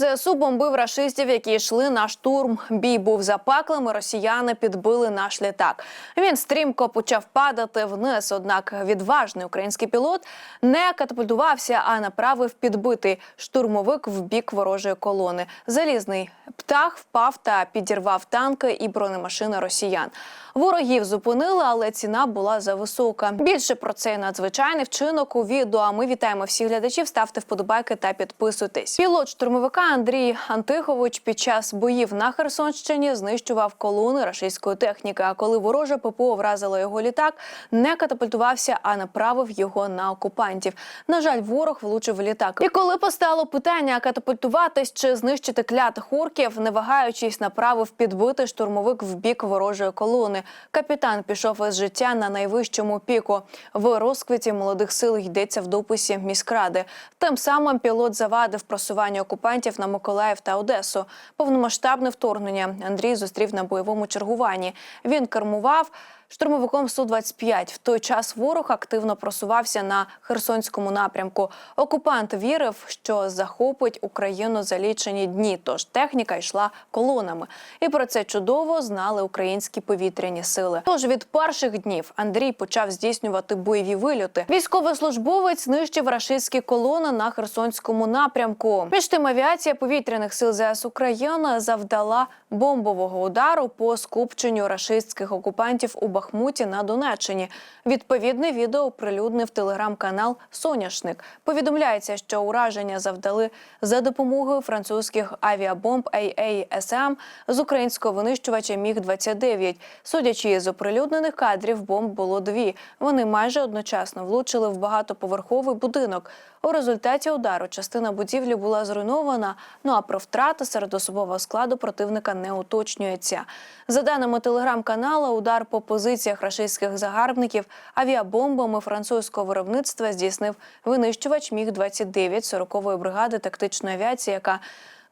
ЗСУ бомбив рашистів, які йшли на штурм. Бій був запеклим. і Росіяни підбили наш літак. Він стрімко почав падати вниз. Однак відважний український пілот не катапультувався, а направив підбитий штурмовик в бік ворожої колони. Залізний птах впав та підірвав танки і бронемашини росіян. Ворогів зупинили, але ціна була зависока. Більше про цей надзвичайний вчинок у відео. А ми вітаємо всіх глядачів. Ставте вподобайки та підписуйтесь. Пілот штурмовика Андрій Антихович під час боїв на Херсонщині знищував колони рашистської техніки. А коли вороже ППО вразило його літак, не катапультувався, а направив його на окупантів. На жаль, ворог влучив літак. І коли постало питання катапультуватись чи знищити клятих орків, не вагаючись, направив підбитий штурмовик в бік ворожої колони. Капітан пішов із життя на найвищому піку. В розквіті молодих сил йдеться в дописі міськради. Тим самим пілот завадив просування окупантів на Миколаїв та Одесу. Повномасштабне вторгнення Андрій зустрів на бойовому чергуванні. Він кермував. Штурмовиком Су-25 в той час ворог активно просувався на Херсонському напрямку. Окупант вірив, що захопить Україну за лічені дні. Тож техніка йшла колонами. І про це чудово знали українські повітряні сили. Тож від перших днів Андрій почав здійснювати бойові вильоти. Військовослужбовець знищив рашистські колони на Херсонському напрямку. Між тим авіація повітряних сил ЗС України завдала бомбового удару по скупченню рашистських окупантів у Бахмуті на Донеччині. Відповідне відео оприлюднив телеграм-канал Соняшник. Повідомляється, що ураження завдали за допомогою французьких авіабомб AASM з українського винищувача Міг 29 Судячи з оприлюднених кадрів, бомб було дві. Вони майже одночасно влучили в багатоповерховий будинок. У результаті удару частина будівлі була зруйнована. Ну а про втрати серед особового складу противника не уточнюється. За даними телеграм-каналу, удар по позиціях рашистських загарбників. Авіабомбами французького виробництва здійснив винищувач Міг 29 40-ї бригади тактичної авіації, яка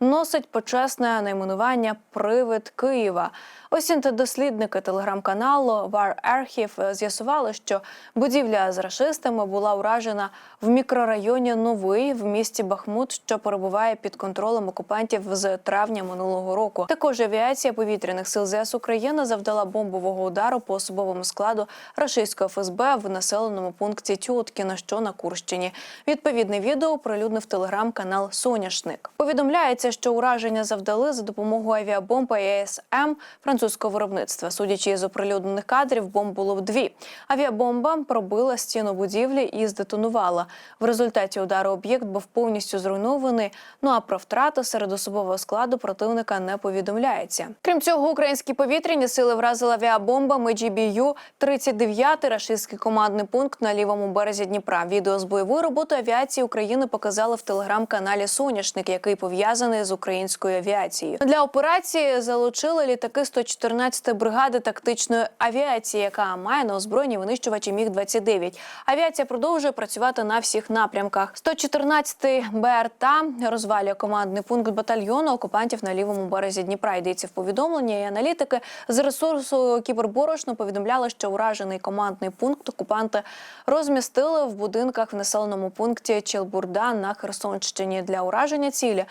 носить почесне найменування Привид Києва. Ось дослідники телеграм-каналу War Archive з'ясували, що будівля з рашистами була уражена в мікрорайоні Новий в місті Бахмут, що перебуває під контролем окупантів з травня минулого року. Також авіація повітряних сил ЗС України завдала бомбового удару по особовому складу рашистського ФСБ в населеному пункті Тюткіна, що на Курщині. Відповідне відео оприлюднив телеграм-канал Соняшник. Повідомляється, що ураження завдали за допомогою авіабомб АЕСМ французького виробництва. Судячи з оприлюднених кадрів, бомб було дві. Авіабомба пробила стіну будівлі і здетонувала. В результаті удару об'єкт був повністю зруйнований. Ну а про втрати серед особового складу противника не повідомляється. Крім цього, українські повітряні сили вразили авіабомбами GBU 39 рашистський командний пункт на лівому березі Дніпра. Відео з бойової роботи авіації України показали в телеграм-каналі Соняшник, який пов'язаний з українською авіацією. Для операції залучили літаки 114 бригади тактичної авіації, яка має на озброєнні винищувачі Міг 29 Авіація продовжує працювати на всіх напрямках. 114 БРТА розвалює командний пункт батальйону окупантів на лівому березі Дніпра. Йдеться в повідомленні. І аналітики з ресурсу Кіберборошно повідомляли, що уражений командний пункт окупанти розмістили в будинках в населеному пункті Челбурда на Херсонщині. Для ураження цілі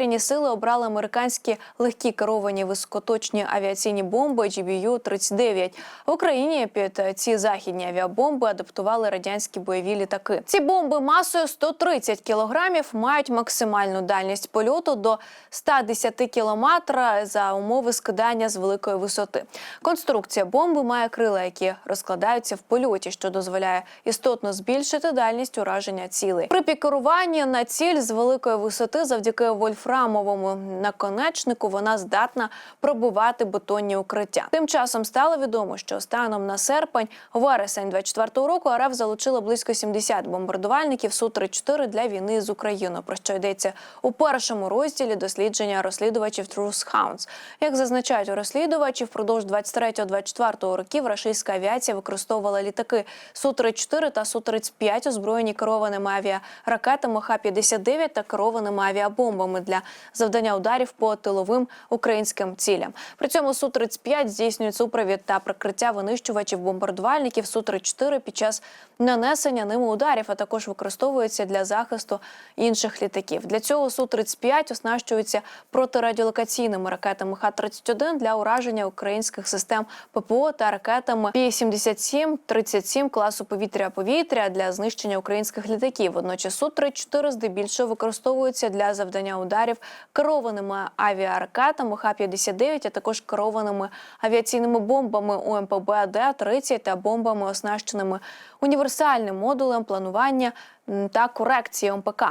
повітряні сили обрали американські легкі керовані високоточні авіаційні бомби GBU-39. В Україні під ці західні авіабомби адаптували радянські бойові літаки. Ці бомби масою 130 кілограмів мають максимальну дальність польоту до 110 кілометра за умови скидання з великої висоти. Конструкція бомби має крила, які розкладаються в польоті, що дозволяє істотно збільшити дальність ураження цілей. При пікеруванні на ціль з великої висоти завдяки вольфрамовому наконечнику вона здатна пробувати бетонні укриття. Тим часом стало відомо, що станом на серпень, вересень 24-го року РФ залучила близько 70 бомбардувальників су 34 для війни з Україною. Про що йдеться у першому розділі дослідження розслідувачів Truth Hounds. Як зазначають розслідувачі, впродовж 23-24 років рашистська авіація використовувала літаки су 34 та су 35 озброєні керованими авіаракетами Х-59 та керованими авіабомбами для завдання ударів по тиловим українським цілям. При цьому су 35 здійснює супровід та прикриття винищувачів бомбардувальників су 34 під час нанесення ними ударів, а також використовується для захисту інших літаків. Для цього су 35 оснащується протирадіолокаційними ракетами Х-31 для ураження українських систем ППО та ракетами Пі-77, 37 класу повітря-повітря для знищення українських літаків. Водночас су 34 здебільшого використовується для завдання ударів керованими авіаракетами Х-59, а також керованими авіаційними бомбами УМПБ Д-30 та бомбами, оснащеними універсальним модулем планування та корекції МПК.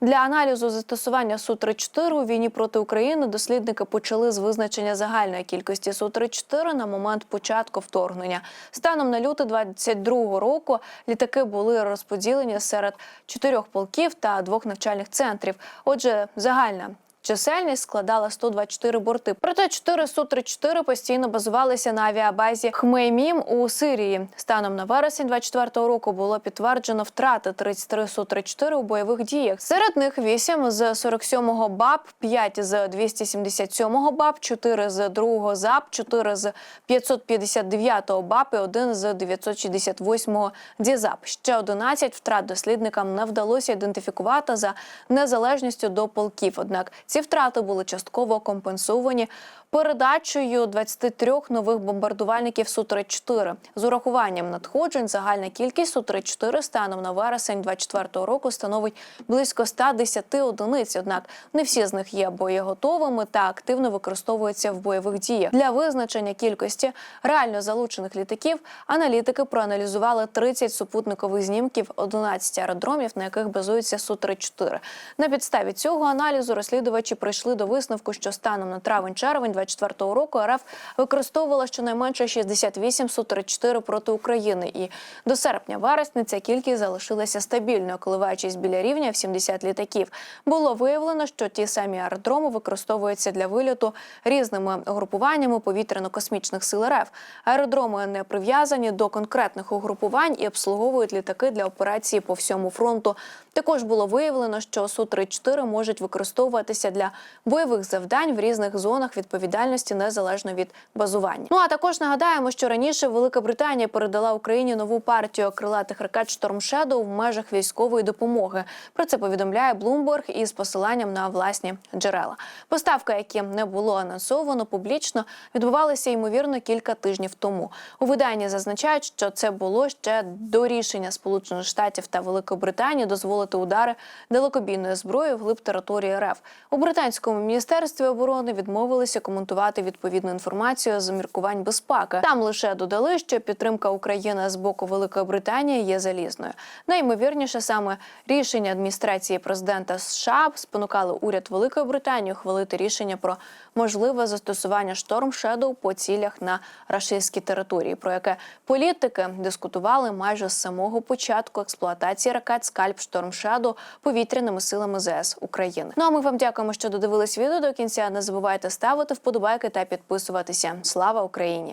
Для аналізу застосування Су-34 у війні проти України дослідники почали з визначення загальної кількості Су-34 на момент початку вторгнення. Станом на лютий 22 року літаки були розподілені серед чотирьох полків та двох навчальних центрів. Отже, загальна Чисельність складала 124 борти. Проте 4 Су-34 постійно базувалися на авіабазі Хмеймім у Сирії. Станом на вересень 24 року було підтверджено втрати 33 Су-34 у бойових діях. Серед них 8 з 47-го БАП, 5 з 277-го БАП, 4 з 2-го ЗАП, 4 з 559-го БАП і 1 з 968-го ДІЗАП. Ще 11 втрат дослідникам не вдалося ідентифікувати за незалежністю до полків. Однак ці втрати були частково компенсовані передачею 23 нових бомбардувальників Су-34. З урахуванням надходжень загальна кількість Су-34 станом на вересень 24 року становить близько 110 одиниць. Однак не всі з них є боєготовими та активно використовуються в бойових діях. Для визначення кількості реально залучених літаків аналітики проаналізували 30 супутникових знімків 11 аеродромів, на яких базується Су-34. На підставі цього аналізу розслідувачі прийшли до висновку, що станом на травень-червень 24 року РФ використовувала щонайменше 68 Су-34 проти України. І до серпня-вересня ця кількість залишилася стабільною, коливаючись біля рівня в 70 літаків. Було виявлено, що ті самі аеродроми використовуються для вильоту різними угрупуваннями повітряно-космічних сил РФ. Аеродроми не прив'язані до конкретних угрупувань і обслуговують літаки для операції по всьому фронту. Також було виявлено, що Су-34 можуть використовуватися для бойових завдань в різних зонах відповідальності незалежно від базування. Ну а також нагадаємо, що раніше Велика Британія передала Україні нову партію крилатих ракет Шторм Shadow в межах військової допомоги. Про це повідомляє Bloomberg із посиланням на власні джерела. Поставка, які не було анонсовано публічно, відбувалися ймовірно кілька тижнів тому. У виданні зазначають, що це було ще до рішення Сполучених Штатів та Великої Британії дозволити удари далекобійною зброєю вглиб території РФ. Британському міністерстві оборони відмовилися коментувати відповідну інформацію з міркувань безпеки. Там лише додали, що підтримка України з боку Великої Британії є залізною. Найімовірніше саме рішення адміністрації президента США спонукали уряд Великої Британії ухвалити рішення про можливе застосування шторм Shadow по цілях на рашистській території, про яке політики дискутували майже з самого початку експлуатації ракет Скальп Шторм Shadow повітряними силами ЗС України. Ну а ми вам дякуємо, що додивились відео до кінця. Не забувайте ставити вподобайки та підписуватися. Слава Україні!